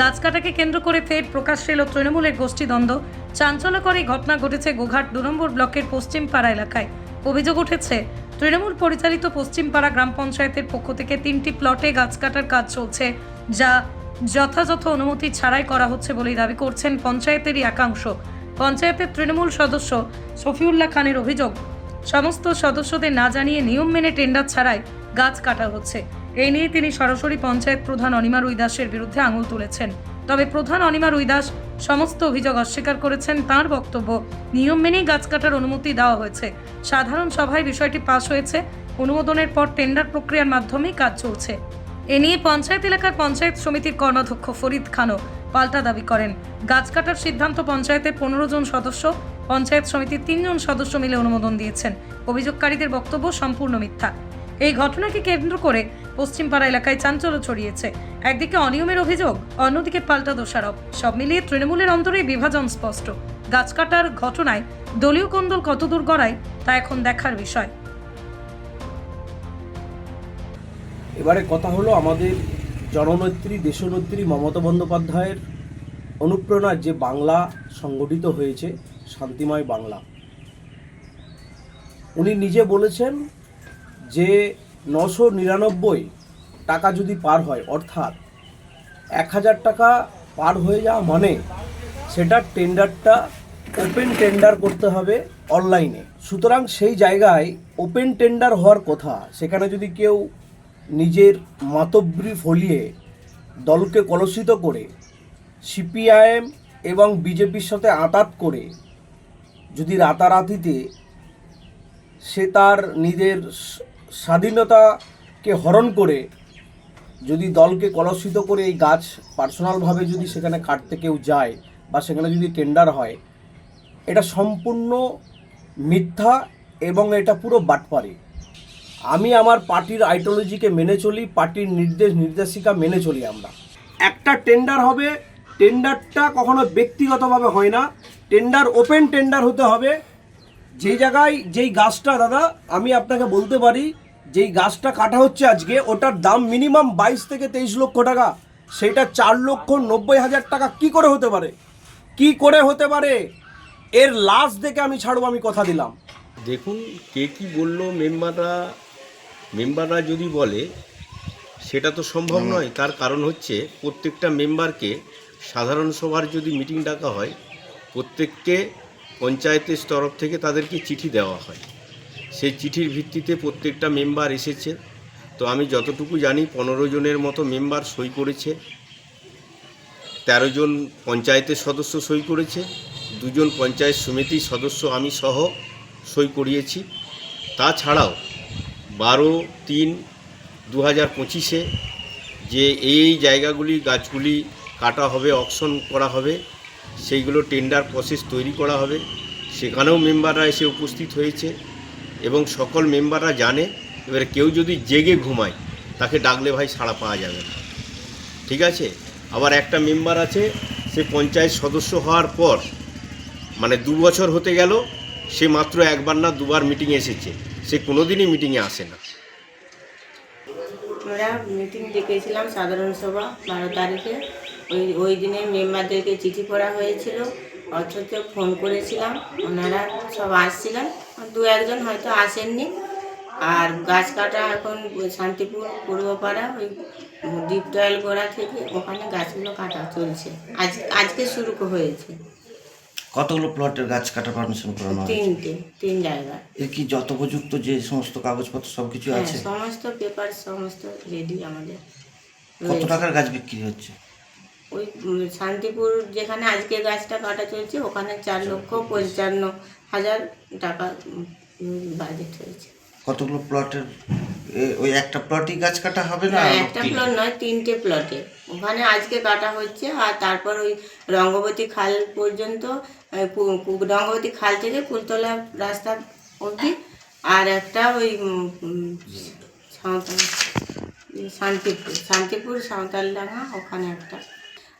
গাছ কাটাকে কেন্দ্র করে ফের প্রকাশ্যে এলো তৃণমূলের গোষ্ঠীদ্বন্দ্ব চাঞ্চল্যকর এই ঘটনা ঘটেছে গোঘাট দু নম্বর ব্লকের পশ্চিম পাড়া এলাকায়। অভিযোগ উঠেছে, তৃণমূল পরিচালিত পশ্চিমপাড়া গ্রাম পঞ্চায়েতের পক্ষ থেকে তিনটি প্লটে গাছ কাটার কাজ চলছে, যা যথাযথ অনুমতি ছাড়াই করা হচ্ছে বলেই দাবি করছেন পঞ্চায়েতেরই একাংশ। পঞ্চায়েতের তৃণমূল সদস্য শফিউল্লাহ খানের অভিযোগ, সমস্ত সদস্যদের না জানিয়ে নিয়ম মেনে টেন্ডার ছাড়াই গাছ কাটা হচ্ছে। এই নিয়ে তিনি সরাসরি পঞ্চায়েত প্রধান অনিমা রুইদাসের বিরুদ্ধে আঙুল তুলেছেন। তবে প্রধান অনিমা রুইদাস সমস্ত অভিযোগ অস্বীকার করেছেন, তার বক্তব্য নিয়ম মেনেই গাছ কাটার অনুমতি দেওয়া হয়েছে। সাধারণ সভায় বিষয়টি পাশ হয়েছে। অনুমোদনের পর টেন্ডার প্রক্রিয়ার মাধ্যমেই কাজ চলছে। এ নিয়ে পঞ্চায়েত এলাকার পঞ্চায়েত সমিতির কর্মাধ্যক্ষ ফরিদ খানও পাল্টা দাবি করেন। গাছ কাটার সিদ্ধান্ত পঞ্চায়েতের পনেরো জন সদস্য, পঞ্চায়েত সমিতির তিনজন সদস্য মিলে অনুমোদন দিয়েছেন। অভিযোগকারীদের বক্তব্য সম্পূর্ণ মিথ্যা। এই ঘটনাকে কেন্দ্র করে পশ্চিমপাড়া এলাকায় চাঞ্চল্য ছড়িয়েছে। একদিকে অনিয়মের অভিযোগ, অন্যদিকে পাল্টা দোষারোপ। সব মিলিয়ে তৃণমূলের অন্তরে বিভাজন স্পষ্ট। গাছ কাটার ঘটনায় দলীয় কোন্দল কতদূর গড়ায়, তা এখন দেখার বিষয়। এবারে কথা হলো আমাদের জননেত্রী, দেশনেত্রী মমতা বন্দ্যোপাধ্যায়ের অনুপ্রেরণায় যে বাংলা সংগঠিত হয়েছে, শান্তিময় বাংলা। উনি নিজে বলেছেন যে নশো নিরানব্বই টাকা যদি পার হয়, অর্থাৎ এক হাজার টাকা পার হয়ে যাওয়া মানে সেটার টেন্ডারটা ওপেন টেন্ডার করতে হবে অনলাইনে। সুতরাং সেই জায়গায় ওপেন টেন্ডার হওয়ার কথা, সেখানে যদি কেউ নিজের মাতব্রি ফলিয়ে দলকে কলুষিত করে, সিপিআইএম এবং বিজেপির সাথে আঁতাত করে যদি রাতারাতিতে সে তার নিজের স্বাধীনতাকে হরণ করে যদি দলকে কলসিত করে এই গাছ পার্সোনালভাবে যদি সেখানে কাটতে কেউ যায় বা সেখানে যদি টেন্ডার হয়, এটা সম্পূর্ণ মিথ্যা এবং এটা পুরো বাটপারি। আমি আমার পার্টির আইডিওলজিকে মেনে চলি, পার্টির নির্দেশ, নির্দেশিকা মেনে চলি আমরা। একটা টেন্ডার হবে, টেন্ডারটা কখনো ব্যক্তিগতভাবে হয় না। টেন্ডার, ওপেন টেন্ডার হতে হবে যেই জায়গায় যেই গাছটা দাদা আমি আপনাকে বলতে পারি যেই গাছটা কাটা হচ্ছে আজকে ওটার দাম মিনিমাম বাইশ থেকে তেইশ লক্ষ টাকা। সেটা চার লক্ষ নব্বই হাজার টাকা কি করে হতে পারে? কি করে হতে পারে? এর লাশ দেখে আমি ছাড়বো আমি কথা দিলাম। দেখুন কে কি বলল মেম্বাররা মেম্বাররা যদি বলে সেটা তো সম্ভব নয়। তার কারণ হচ্ছে প্রত্যেকটা মেম্বারকে সাধারণ সভার যদি মিটিং ডাকা হয় প্রত্যেককে পঞ্চায়েতের তরফ থেকে তাদেরকে চিঠি দেওয়া হয়। সেই চিঠির ভিত্তিতে প্রত্যেকটা মেম্বার এসেছে। তো আমি যতটুকু জানি, পনেরো জনের মতো মেম্বার সই করেছে। তেরো জন পঞ্চায়েতের সদস্য সই করেছে। দুজন পঞ্চায়েত সমিতির সদস্য আমি সহ সই করিয়েছি। তাছাড়াও বারো তিন দু হাজার পঁচিশে যে এই জায়গাগুলি গাছগুলি কাটা হবে, অকশন করা হবে সেইগুলো টেন্ডার প্রসেস তৈরি করা হবে। সেখানেও মেম্বাররা এসে উপস্থিত হয়েছে এবং সকল মেম্বাররা জানে, এবারে কেউ যদি জেগে ঘুমায়, তাকে ডাকলে ভাই সাড়া পাওয়া যাবে না। ঠিক আছে? আবার একটা মেম্বার আছে, সে পঞ্চায়েত সদস্য হওয়ার পর মানে দু বছর হতে গেল, সে মাত্র একবার না দুবার মিটিং এসেছে। সে কোনোদিনই মিটিংয়ে আসে না। আমরা মিটিং ডেকেছিলাম সাধারণ সভা বারো তারিখে। ওই ওই দিনে মেম্বারদেরকে চিঠি করা হয়েছিল। অথচ ফোন করেছিলাম ওনারা সব আসছিলেন। দু একজন হয়তো আসেননি। আর গাছ কাটা এখন শান্তিপুর পূর্বপাড়া ওই ডিপটয়েল গোড়া থেকে ওখানে গাছগুলো কাটা চলছে। আজ আজকে শুরু হয়েছে। কতগুলো প্লটের গাছ কাটা পারমিশন করানো তিনটে তিন জায়গা এর কি যত যথোপযুক্ত যে সমস্ত কাগজপত্র সব কিছু হ্যাঁ আছে? সমস্ত পেপার সমস্ত রেডি আমাদের। কত টাকার গাছ বিক্রি হচ্ছে? ওই শান্তিপুর যেখানে আজকে গাছটা কাটা চলছে ওখানে চার লক্ষ পঞ্চান্ন হাজার টাকা বাজেট হয়েছে। কতগুলো প্লটের? ওই একটা প্লটই গাছ কাটা হবে না? একটা প্লট নয় তিনটে প্লটে ওখানে আজকে কাটা হচ্ছে আর তারপর ওই রঙ্গবতী খাল পর্যন্ত রঙ্গবতী খাল থেকে কুলতলা রাস্তা অবধি আর একটা ওই শান্তিপুর শান্তিপুর সাঁওতালডাঙ্গা ওখানে একটা।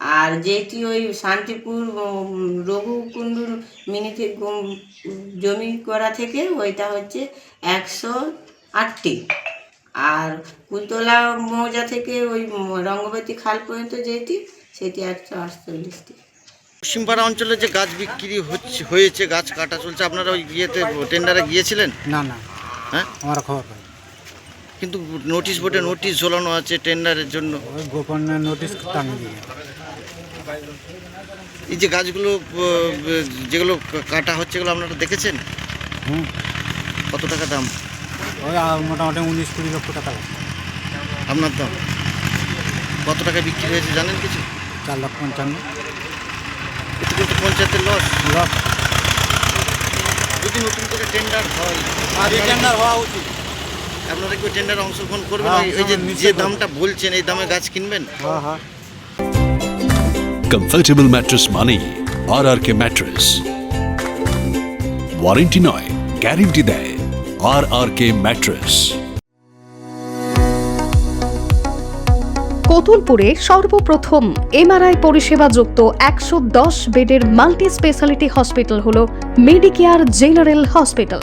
আর যেটি ওই শান্তিপুর রঘুকুণ্ডুর গুম- জমি করা থেকে ওইটা হচ্ছে একশো আটটি। আর কুলতলা মৌজা থেকে ওই রঙ্গবতী খাল পর্যন্ত যেটি সেটি একশো আটচল্লিশটি। পশ্চিমপাড়া অঞ্চলে যে গাছ বিক্রি হচ্ছে হয়েছে গাছ কাটা চলছে আপনারা ওই ইয়েতে টেন্ডারে গিয়েছিলেন? না না। হ্যাঁ? আমার খবর কিন্তু নোটিশ বোর্ডে নোটিশ ঝোলানো আছে টেন্ডারের জন্য। গোপন নোটিশ টাঙিয়ে এই যে গাছগুলো আহ, যেগুলো কাটা হচ্ছে এগুলো আপনারা দেখেছেন? হুম। কত টাকা দাম? ওই আ- মোটামুটি উনিশ কুড়ি লক্ষ টাকা লাগবে আপনার দাম? কত টাকা বিক্রি হয়েছে জানেন কিছু? চার লাখ পঞ্চান্ন। এতে কিন্তু পঞ্চায়েতের লস লস যদি নতুন করে টেন্ডার হয় টেন্ডার হওয়া উচিত। আপনারা কি টেন্ডারে অংশগ্রহণ করবেন? হ্যাঁ, ওই- ওই যে যে দামটা বলছেন এই দামে গাছ কিনবেন? হ্যাঁ হ্যাঁ। কমফর্টেবল ম্যাট্রেস মানেই R R K mattress warranty নয় গ্যারেন্টি দেয় আর আর কে ম্যাট্রেস কতুলপুরে সর্বপ্রথম এমআরআই পরিষেবা যুক্ত একশো দশ বেডের মাল্টি স্পেশালিটি হসপিটাল হল মেডিকেয়ার জেনারেল হসপিটাল